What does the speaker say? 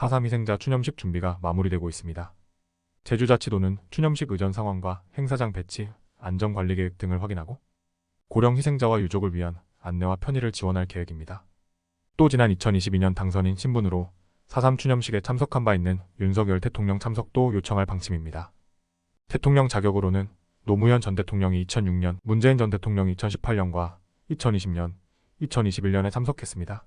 4.3 희생자 추념식 준비가 마무리되고 있습니다. 제주자치도는 추념식 의전 상황과 행사장 배치, 안전관리 계획 등을 확인하고 고령 희생자와 유족을 위한 안내와 편의를 지원할 계획입니다. 또 지난 2022년 당선인 신분으로 4.3 추념식에 참석한 바 있는 윤석열 대통령 참석도 요청할 방침입니다. 대통령 자격으로는 노무현 전 대통령이 2006년, 문재인 전 대통령이 2018년과 2020년, 2021년에 참석했습니다.